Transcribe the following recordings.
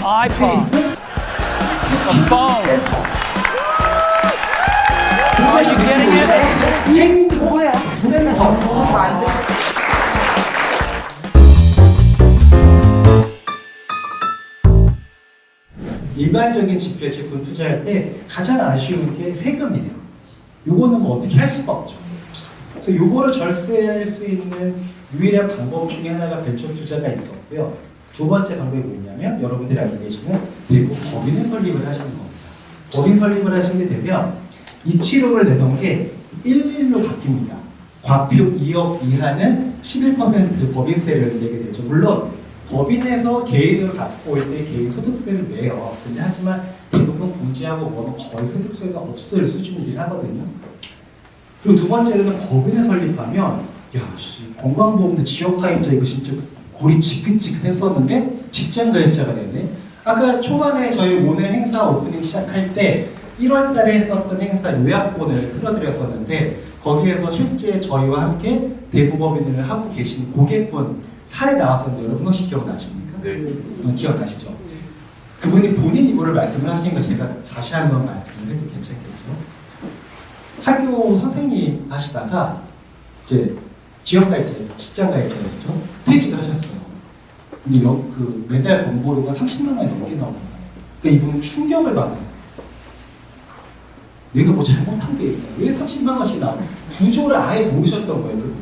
스페이스 A phone. 일반적인 지표 채권 투자할 때 가장 아쉬운 게 세금이에요. 요거는 뭐 어떻게 할 수가 없죠. 그래서 요거를 절세할 수 있는 유일한 방법 중에 하나가 벤처 투자가 있었고요. 두 번째 방법이 뭐냐면 여러분들이 알고 계시는 대구 법인을 설립을 하시는 겁니다. 법인 설립을 하시게 되면 이치료를 내던 게 11로 바뀝니다. 과표 2억 이하는 11% 법인세를 내게 되죠. 물론 법인에서 개인을 갖고 올때 개인 소득세를 내요. 근데 하지만 대부분 공제하고 뭐는 거의 소득세가 없을 수준이긴 하거든요. 그리고 두 번째로는 법인을 설립하면 야, 씨, 건강보험도 지역가입자 이거 진짜 골이 지긋지긋했었는데 직장가입자가 됐네. 아까 초반에 저희 오늘 행사 오프닝 시작할 때 1월 달에 했었던 행사 요약본을 틀어드렸었는데 거기에서 실제 저희와 함께 대부법인을 하고 계신 고객분 사례 나왔었는데 여러분 혹시 기억나십니까? 네. 어, 기억나시죠? 그분이 본인 이거를 말씀을 하시는 거 제가 다시 한번 말씀을 해도 괜찮겠죠? 학교 선생님 하시다가 이제 지역 가입자, 직장 가입자였죠. 퇴직을 하셨어요. 근데 여, 그 매달 건보료가 30만 원이 넘게 나오는 거예요. 그러니까 이분은 충격을 받는. 내가 뭐 잘못한 게 있어. 왜 30만 원씩 나오냐? 구조를 아예 모르셨던 거예요. 그분이.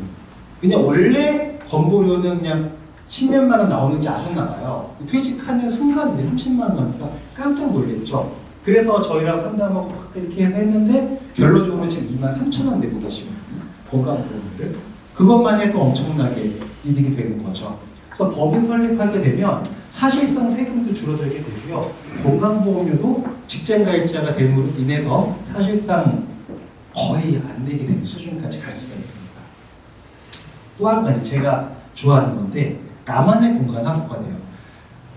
그냥 원래 건보료는 그냥 10몇만 원 나오는지 아셨나 봐요. 퇴직하는 순간 이제 30만 원이니까 깜짝 놀랐죠. 그래서 저희랑 상담하고 막 이렇게 했는데 결론적으로 지금 2만 3천 원 내고 계시거든요. 건강보험을. 그것만 해도 엄청나게 이득이 되는 거죠. 그래서 법인 설립하게 되면 사실상 세금도 줄어들게 되고요. 건강보험료도 직장가입자가 됨으로 인해서 사실상 거의 안 내게 되는 수준까지 갈 수가 있습니다. 또 한 가지 제가 좋아하는 건데 나만의 공간 학과네요.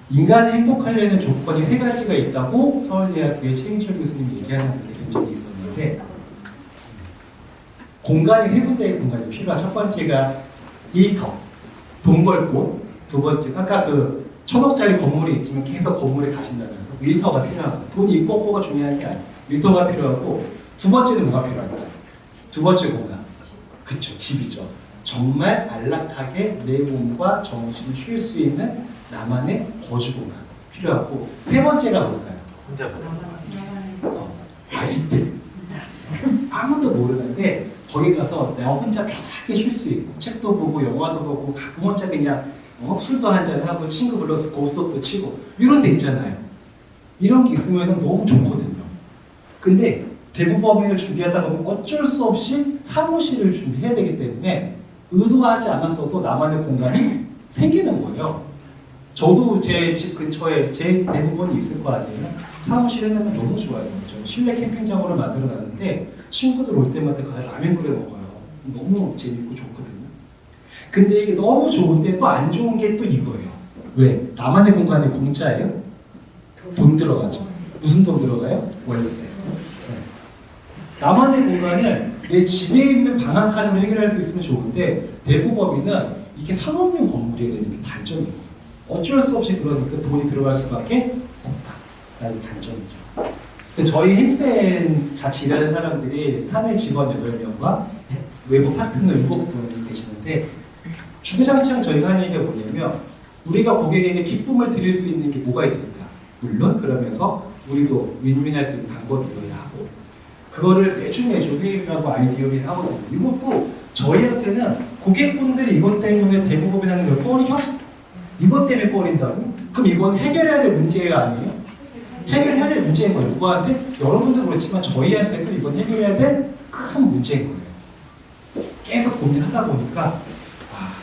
인간이 행복하려는 조건이 세 가지가 있다고 서울대학교의 최인철 교수님 얘기하는 적이 있었는데 공간이 세 군데의 공간이 필요한 첫 번째가 일터, 돈 벌고 두 번째 아까 그 천억짜리 건물이 있지만 계속 건물에 가신다면서 일터가 필요하고 돈이 있고 없고가 중요한 게 아니에요. 일터가 필요하고 두 번째는 뭐가 필요할까? 두 번째 공간. 그쵸, 집이죠. 정말 안락하게 내 몸과 정신을 쉴 수 있는 나만의 거주 공간 필요하고 세 번째가 뭘까요? 혼자 보는 거. 어, 아지트. 아무도 모르는데 거기 가서 내가 혼자 편하게 쉴 수 있고 책도 보고 영화도 보고 가끔 혼자 그냥 어, 술도 한잔 하고 친구 불러서 고스톱도 치고 이런 데 있잖아요. 이런 게 있으면 너무 좋거든요. 근데 대부법인을 준비하다 보면 어쩔 수 없이 사무실을 준비해야 되기 때문에 의도하지 않았어도 나만의 공간이 생기는 거예요. 저도 제 집 근처에 제 대부분이 있을 거 아니에요. 사무실 해놓으면 너무 좋아요. 저 실내 캠핑장으로 만들어 놨는데 친구들 올 때마다 가서 라면 끓여 먹어요. 너무 재밌고 좋거든요. 근데 이게 너무 좋은데 또 안 좋은 게 또 이거예요. 왜? 나만의 공간에 공짜예요? 돈 들어가죠. 무슨 돈 들어가요? 월세. 네. 나만의 공간을 내 집에 있는 방한 칸으로 해결할 수 있으면 좋은데 대부법인은 이게 상업용 되는 게 단점이고 어쩔 수 없이 그러니까 돈이 들어갈 수밖에 없다라는 단점이죠. 저희 행센 같이 일하는 사람들이 사내 직원 8명과 외부 파트너 7분 계시는데 주구장창 저희가 하는 얘기가 뭐냐면 우리가 고객에게 기쁨을 드릴 수 있는 게 뭐가 있을까? 물론 그러면서 우리도 윈윈할 수 있는 방법이 있어야 하고 그거를 매주 매주 회의를 하고 아이디어를 하거든요. 이것도 저희한테는 고객분들이 이것 때문에 대부분 하는 걸 꺼리죠? 이것 때문에 꺼린다고? 그럼 이건 해결해야 될 문제가 아니에요? 해결해야 될 문제인 거예요. 누구한테? 여러분도 그렇지만 저희한테도 이건 해결해야 될 큰 문제인 거예요. 계속 고민하다 보니까 아,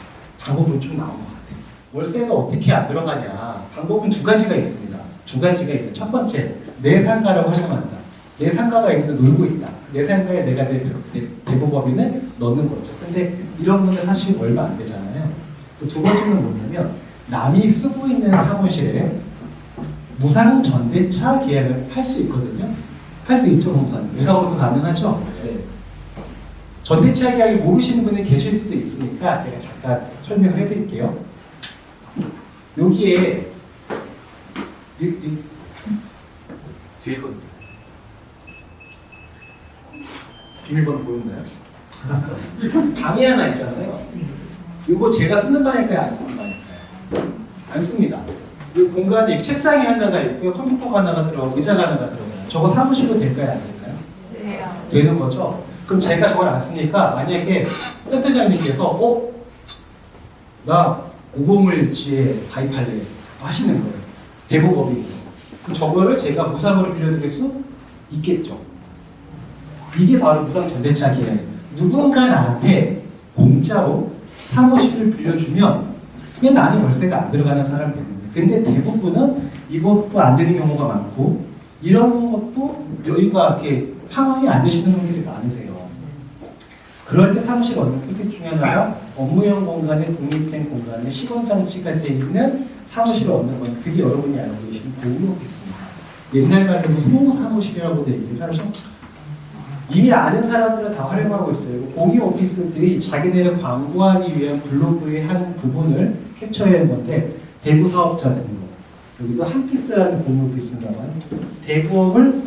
방법은 좀 나온 것 같아요. 월세가 어떻게 안 들어가냐? 방법은 두 가지가 있습니다. 두 가지가 있는 첫 번째, 내 상가라고 활용한다. 내 상가가 있는데 놀고 있다. 내 상가에 내가 내, 내 대부법인을 넣는 거죠. 근데 이런 거는 사실 얼마 안 되잖아요. 또두 번째는 뭐냐면 남이 쓰고 있는 사무실에 무상 전대차 계약을 할 수 있거든요. 할 수 있죠, 공사는. 무상으로도 가능하죠. 네. 전대차 계약이 모르시는 분이 계실 수도 있으니까 제가 잠깐 설명을 해드릴게요. 여기에 이, 이, 뒤에 건 비밀번호 보였나요? 방이 하나 있잖아요. 이거 제가 쓰는 방일까요? 안 쓰는 방일까요? 안 씁니다. 이 공간에 책상이 하나가 있고요. 컴퓨터가 하나가 들어가고 의자가 하나가 들어가요. 저거 사무실로 될까요? 안 될까요? 돼요. 되는 거죠. 그럼 제가 저걸 안 쓰니까 만약에 센터장님께서 어? 나 오공을지에 가입할래 하시는 거예요. 대부업이고. 그럼 저거를 제가 무상으로 빌려드릴 수 있겠죠. 이게 바로 무상 전대차 계약. 누군가 나한테 공짜로 사무실을 빌려주면 그냥 나는 월세가 안 들어가는 사람이 되는데 근데 대부분은 이것도 안 되는 경우가 많고 이런 것도 여유가 이렇게 상황이 안 되시는 분들이 많으세요. 그럴 때 사무실 중에 하나가 업무용 공간에 독립된 공간에 시공 장치가 되어 있는 사무실을 얻는 건 그게 여러분이 알고 계시는 오피스입니다. 옛날 말로 소모 사무실이라고도 얘기를 하죠. 이미 아는 사람들은 다 활용하고 있어요. 공유 오피스들이 자기네를 광고하기 위한 블로그의 한 부분을 캡처해낸 건데 대구 사업자 등록 여기도 한 피스라는 공유 오피스인가 봐요. 대부업을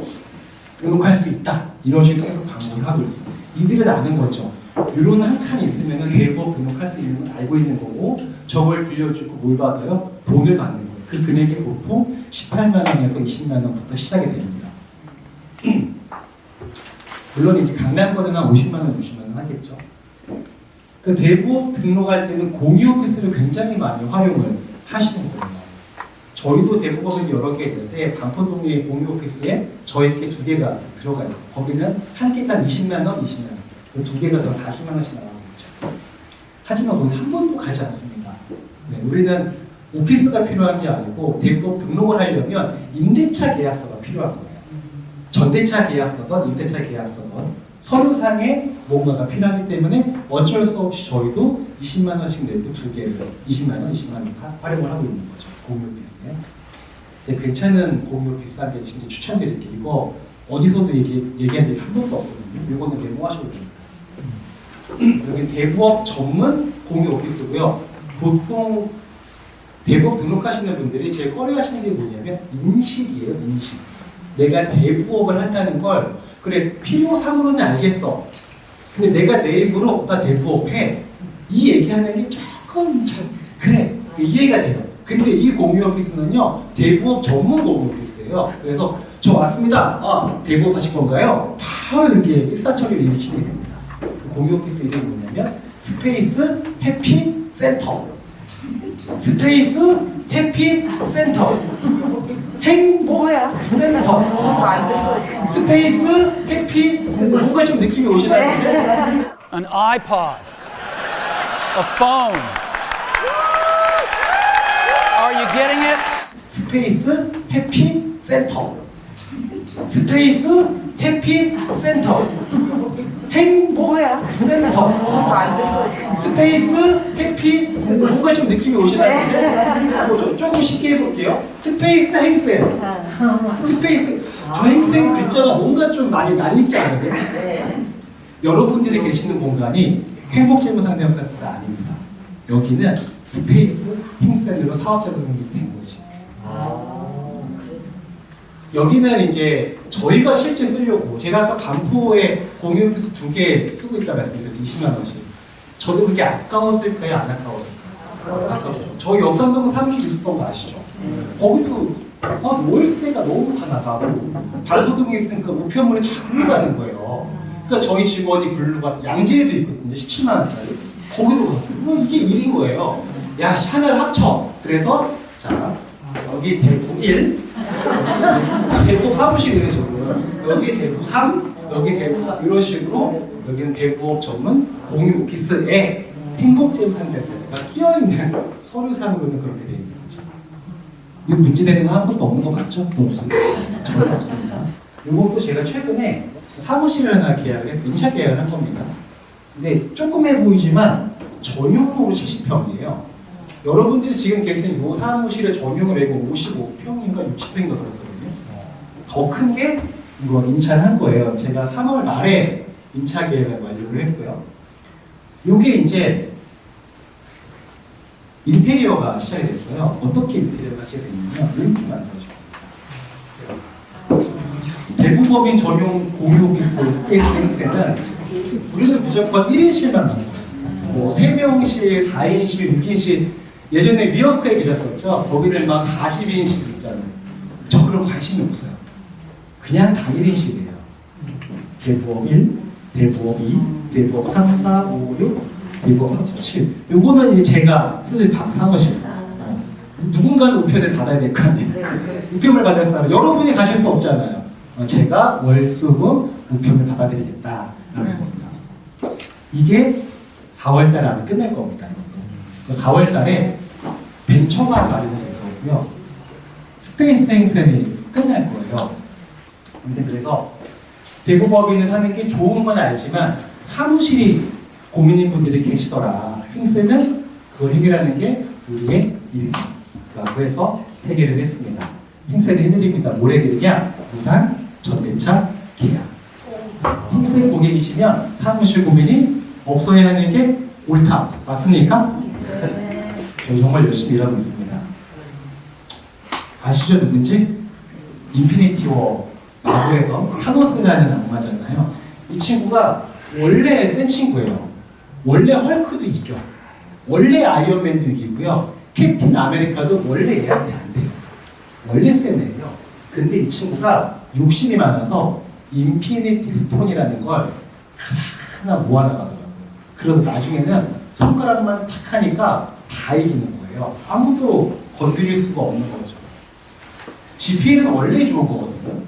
등록할 수 있다. 이런 식으로 계속 광고를 하고 있습니다. 이들은 아는 거죠. 이런 한 칸이 있으면 대부업 등록할 수 있는 건 알고 있는 거고 저걸 빌려주고 뭘 받아요? 돈을 받는 거예요. 그 금액이 보통 18만 원에서 20만 원부터 시작이 됩니다. 물론 이제 강남권은 한 50만 원, 60만 원 하겠죠. 그 대부업 등록할 때는 공유 오피스를 굉장히 많이 활용을 하시는 거예요. 저희도 대부업은 여러 개 있는데 반포동의 공유 오피스에 저희 게두 개가 들어가 있어요. 거기는 한 개가 20만 원, 20만 원. 그 두 개가 더 40만 원씩 나가는 거죠. 하지만 거기 한 번도 가지 않습니다. 네, 우리는 오피스가 필요한 게 아니고 대부업 등록을 하려면 임대차 계약서가 필요한 거예요. 전대차 계약서든 임대차 계약서든 서류상에 뭔가가 필요하기 때문에 어쩔 수 없이 저희도 20만 원씩 내고 두 개를 20만 원, 20만 원 하- 활용을 하고 있는 거죠. 공유. 이제 괜찮은 공유 오피스 한개 진짜 추천드릴게요. 이거 어디서도 얘기, 얘기한 적이 한 번도 없거든요. 이거는 메모하셔도 됩니다. 여기 대부업 전문 공유 오피스고요. 보통 대부업 등록하시는 분들이 제일 꺼려하시는 게 뭐냐면 인식이에요, 인식. 내가 대부업을 한다는 걸 그래 필요상으로는 알겠어. 근데 내가 내 입으로 나 대부업 해. 이 얘기하는 게 조금 좀 그래 이해가 돼요. 근데 이 공유 오피스는요 대부업 전문 공유 오피스예요. 그래서 저 왔습니다. 아 대부업 하실 건가요? 바로 이렇게 일사천리로 일치게 됩니다. 그 공유 오피스 이름이 뭐냐면 스페이스 해피 센터. 스페이스 해피 센터. 행복 뭐야? 센터. 스페이스 해피 센터. 뭔가 좀 느낌이 오시나요? An iPod. A phone. Are you getting it? 스페이스 해피 센터. 스페이스 해피 센터. 행복? 센터. 스페이스 해피 센터. 뭔가 좀 느낌이 오시나요? 네. 조금 쉽게 해볼게요. 스페이스 행센. 스페이스. 저 행센 글자가 뭔가 좀 많이 낯익지 않으세요? 여러분들이 계시는 공간이 행복재무 상담센터가 아닙니다. 여기는 스페이스 행센으로 사업자 등록이 된 거지. 여기는 이제 저희가 실제 쓰려고 제가 아까 반포에 공유 오피스 두 개 쓰고 있다 말씀드렸죠 20만 원씩 저도 그게 아까웠을까요 안 아까웠을까요? 아까웠죠 저희 역삼동 사무실 있었던 거 아시죠? 거기도 아, 월세가 너무 다 나가고 반포동에 있으니까 우편물이 다 굴러가는 거예요 그러니까 저희 직원이 굴러가 양재에도 있거든요. 17만 원짜리. 거기도 뭐 이게 일인 거예요. 야 하나를 합쳐. 그래서 자 여기 대구 1 대구 사무실이에요 지금 여기 대구 3 여기 대구 4 이런 식으로 여기는 대구업 전문 공유 오피스에 행복재무상대가 끼어있는 서류상으로는 그렇게 되어 있는 거죠. 이거 문제되는 거 한 번도 없는 거 맞죠? 없습니다. 전혀 없습니다. 이것도 제가 최근에 계약을 했어요 인차 계약을 한 겁니다 근데 조그매 보이지만 전용으로 70평이에요 여러분들이 지금 계신 이 사무실의 전용을 내고 55평인가 60평인가 그렇거든요. 더 큰 게 이거 임차를 한 거예요. 제가 3월 말에 임차 계획을 완료를 했고요. 이게 이제 인테리어가 시작이 됐어요. 어떻게 인테리어가 시작됐냐면 이렇게 만들어져요. 대부법인 전용 공유 오피스 스페이스 행세는 우리는 무조건 1인실만 만들었어요. 뭐 3명실, 4인실, 6인실 예전에 위워크에 계셨었죠? 거기는 막 40인실 있잖아요. 저 그런 관심이 없어요. 그냥 다 1인실이에요. 대부업 1, 대부업 2, 대부업 3, 4, 5, 6, 대부업 37. 요거는 이제 제가 쓸 방 사무실. 어. 누군가는 우편을 받아야 될 거 아니에요. 우편을 받을 사람 여러분이 가실 수 없잖아요. 어, 제가 월수금 우편을 받아드리겠다라는 겁니다. 이게 4월달에 아마 끝날 겁니다. 4월달에 벤처가 마련될 거고요. 스페이스 행선이 끝날 거예요. 근데 그래서 대부법인을 하는 게 좋은 건 알지만 사무실이 고민인 분들이 계시더라. 행세는 그걸 해결하는 게 우리의 일이라고 해서 해결을 했습니다. 행세를 해드립니다. 뭘 해드리냐? 부산, 전매차, 계약. 행세 고객이시면 사무실 고민이 없어야 하는 게 옳다. 맞습니까? 저희 정말 열심히 일하고 있습니다. 아시죠 누군지? 인피니티 워 라고해서 타노스라는 악마잖아요. 이 친구가 원래 센 친구예요. 원래 헐크도 이겨. 원래 아이언맨도 이기고요. 캡틴 아메리카도 원래 얘한테 안 돼요. 원래 센 애예요. 근데 이 친구가 욕심이 많아서 인피니티 스톤이라는 걸 하나하나 모아나가더라고요. 그래서 나중에는 손가락만 탁 하니까 다 이기는 거예요. 아무도 건드릴 수가 없는 거죠. GPA는 원래 좋은 거거든요.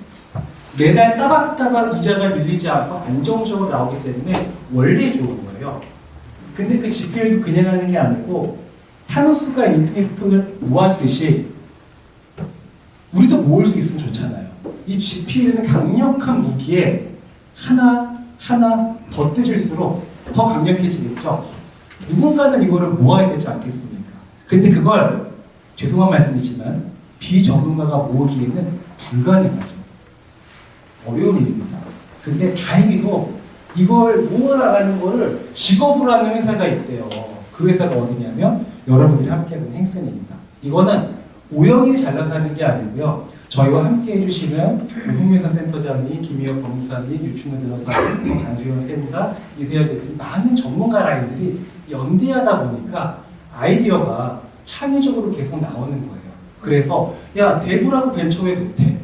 매달 따박따박 이자가 밀리지 않고 안정적으로 나오기 때문에 원래 좋은 거예요. 근데 그 GPA도 그냥 하는 게 아니고 타노스가 인피니스톤을 모았듯이 우리도 모을 수 있으면 좋잖아요. 이 GPA는 강력한 무기에 하나 하나 덧대질수록 더 강력해지겠죠. 누군가는 이거를 모아야 되지 않겠습니까? 근데 그걸 죄송한 말씀이지만 비전문가가 모으기에는 불가능하죠. 어려운 일입니다. 근데 다행히도 이걸 모아나가는 거를 직업으로 하는 회사가 있대요. 그 회사가 어디냐면 여러분들이 함께하는 행선입니다. 이거는 오영일이 잘나서 하는 게 아니고요. 저희와 함께 해주시는 홍미사 센터장님, 김희혁 법무사님, 유충근 변호사님, 강수현 세무사, 이세열 대표님 많은 전문가 라인들이 연대하다 보니까 아이디어가 창의적으로 계속 나오는 거예요. 그래서 야 대부라고 벤처 왜 못해?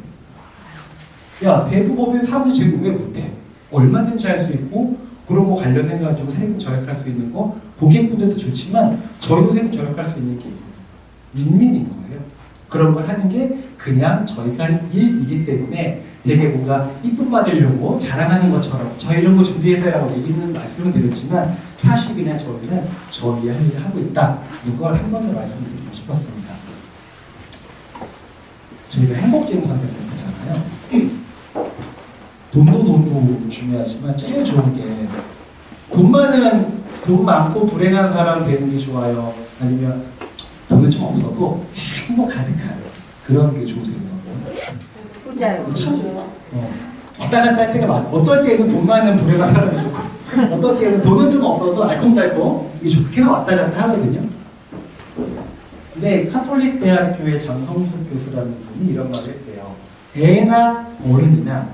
야 대부법인 사무실 왜 못해? 얼마든지 할 수 있고 그런 거 관련해 가지고 세금 절약할 수 있는 거 고객분들도 좋지만 저희도 세금 절약할 수 있는 게. 윈윈인 거예요. 그런 걸 하는 게 그냥 저희가 한 일이기 때문에 되게 뭔가 이쁨 받으려고 자랑하는 것처럼 저희 이런 거 준비해서라고 얘기는 말씀을 드렸지만 사실 그냥 저희는 저희 할 일을 하고 있다. 이걸 한 번 더 말씀드리고 싶었습니다. 저희가 행복재무상담센터잖아요. 돈도 돈도 중요하지만 제일 좋은 게 돈 많은 돈 많고 불행한 사람 되는 게 좋아요. 아니면 돈은 좀 없어도 행복 가득한 그런 게 좋으세요. 부자요. 참, 어, 왔다 갔다 할 때가 많아. 어떨 때는 돈 많은 불행한 사람이 좋고, 어떨 때는 돈은 좀 없어도 알콩달콩 이게 좋게 왔다 갔다 하거든요. 근데 카톨릭 대학교의 장성수 교수라는 분이 이런 말을 했대요. 애나 어른이나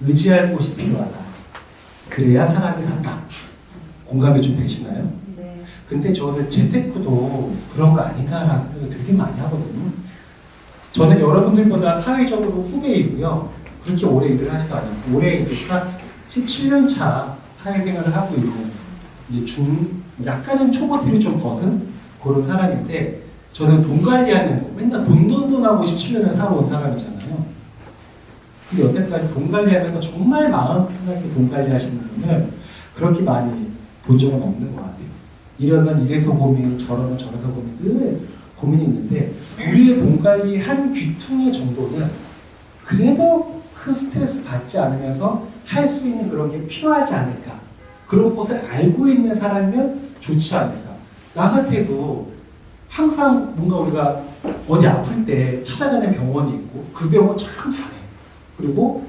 의지할 곳이 필요하다. 그래야 사람이 산다. 공감이 좀 되시나요? 네. 근데 저는 재테크도 그런 거 아닌가라는 생각을 되게 많이 하거든요. 저는 여러분들보다 사회적으로 후배이고요. 그렇게 오래 일을 하지도 않았고, 올해 이제 딱 17년 차 사회생활을 하고 있는 이제 중, 약간은 초보티를 좀 벗은 그런 사람인데, 저는 돈 관리하는 거, 맨날 돈, 돈, 돈 하고 17년을 살아온 사람이잖아요. 근데 여태까지 돈 관리하면서 정말 마음 편하게 돈 관리하시는 분을 그렇게 많이 본 적은 없는 것 같아요. 이러면 이래서 고민, 저러면 저래서 고민, 늘 고민이 있는데, 우리의 돈 관리 한 귀퉁이 정도는 그래도 큰 스트레스 받지 않으면서 할 수 있는 그런 게 필요하지 않을까. 그런 것을 알고 있는 사람이면 좋지 않을까. 나 같아도 항상 뭔가 우리가 어디 아플 때 찾아가는 병원이 있고 그 병원 참 잘해. 그리고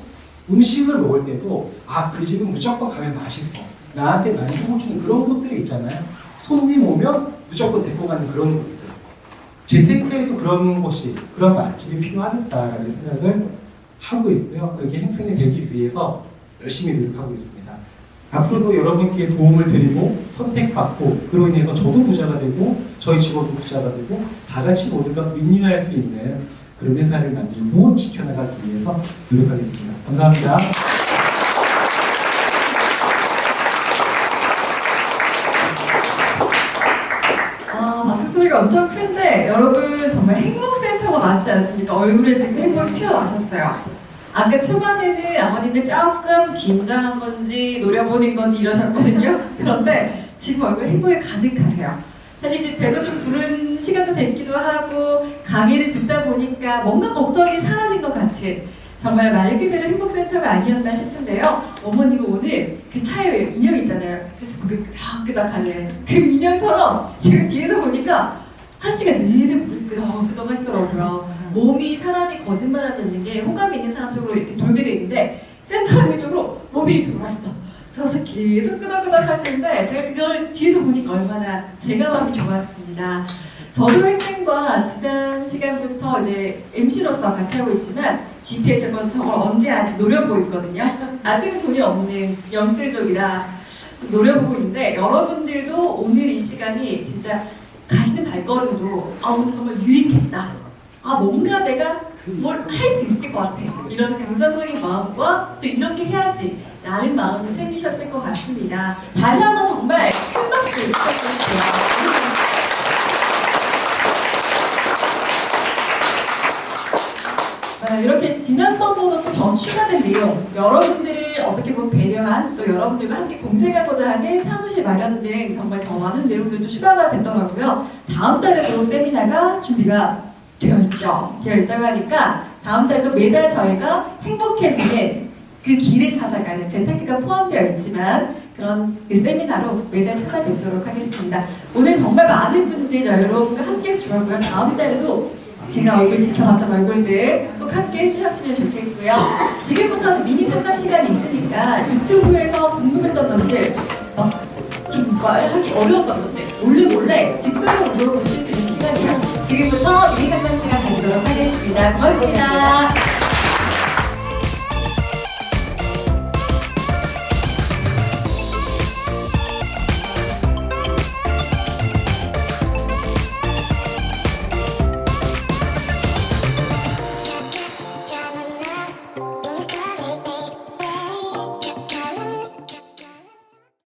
음식을 먹을 때도 아 그 집은 무조건 가면 맛있어. 나한테 만족을 주는 그런 곳들이 있잖아요. 손님 오면 무조건 데리고 가는 그런 곳들. 재테크에도 그런 곳이 그런 맛집이 필요하겠다라는 생각을 하고 있고요. 그게 행성이 되기 위해서 열심히 노력하고 있습니다. 앞으로도 여러분께 도움을 드리고 선택받고 그로 인해서 저도 부자가 되고 저희 직원도 부자가 되고 다 같이 모두가 윈윈할 수 있는 그런 회사를 만들고 지켜나가기 위해서 노력하겠습니다. 감사합니다. 소리가 엄청 큰데 여러분 정말 행복센터가 맞지 않습니까? 얼굴에 지금 행복이 피어나셨어요. 아까 초반에는 아버님들 조금 긴장한 건지 노려보는 건지 이러셨거든요. 그런데 지금 얼굴에 행복이 가득하세요. 사실 이제 배도 좀 부른 시간도 됐기도 하고 강의를 듣다 보니까 뭔가 걱정이 사라진 것 같은 정말 말 그대로 행복센터가 아니었나 싶은데요. 어머님은 오늘 그 차에 인형 있잖아요. 그래서 고개 끄덕끄덕 하는 그 인형처럼 지금 뒤에서 보니까 한 시간 내내 물을 끄덕끄덕 하시더라고요. 몸이 사람이 거짓말하지 않는 게 호감이 있는 사람 쪽으로 이렇게 돌게 돼 있는데 센터님 쪽으로 몸이 돌았어. 돌아서 계속 끄덕끄덕 하시는데 제가 그걸 뒤에서 보니까 얼마나 제가 마음이 좋았습니다. 저도 학생과 지난 시간부터 이제 MC로서 같이 하고 있지만 GPA 저건 저걸 언제 하지 노려보고 있거든요. 아직은 돈이 없는 영끌족이라 좀 노려보고 있는데 여러분들도 오늘 이 시간이 진짜 가시는 발걸음도 아 오늘 정말 유익했다. 아 뭔가 내가 뭘 할 수 있을 것 같아. 이런 긍정적인 마음과 또 이렇게 해야지 라는 마음이 생기셨을 것 같습니다. 다시 한번 정말 큰 박수 부탁드릴게요. 네, 이렇게 지난번보다 또더 추가된 내용, 여러분들을 어떻게 보면 배려한, 또 여러분들과 함께 공생하고자 하는 사무실 마련 등 정말 더 많은 내용들도 추가가 됐더라고요. 다음 달에도 세미나가 준비가 되어 있죠. 되어 있다고 하니까 다음 달도 매달 저희가 행복해지는 그 길을 찾아가는 재테크가 포함되어 있지만 그런 그 세미나로 매달 찾아뵙도록 하겠습니다. 오늘 정말 많은 분들 여러분과 함께 해주셨고요. 다음 달에도 제가 얼굴 지켜봤던 얼굴들 꼭 함께 해주셨으면 좋겠고요. 지금부터 미니 상담 시간이 있으니까 유튜브에서 궁금했던 점들 어, 좀 말하기 어려웠던 점들 몰래 몰래 직선으로 물어보실 수 있는 시간이에요. 지금부터 미니 상담 시간 가지도록 하겠습니다. 고맙습니다.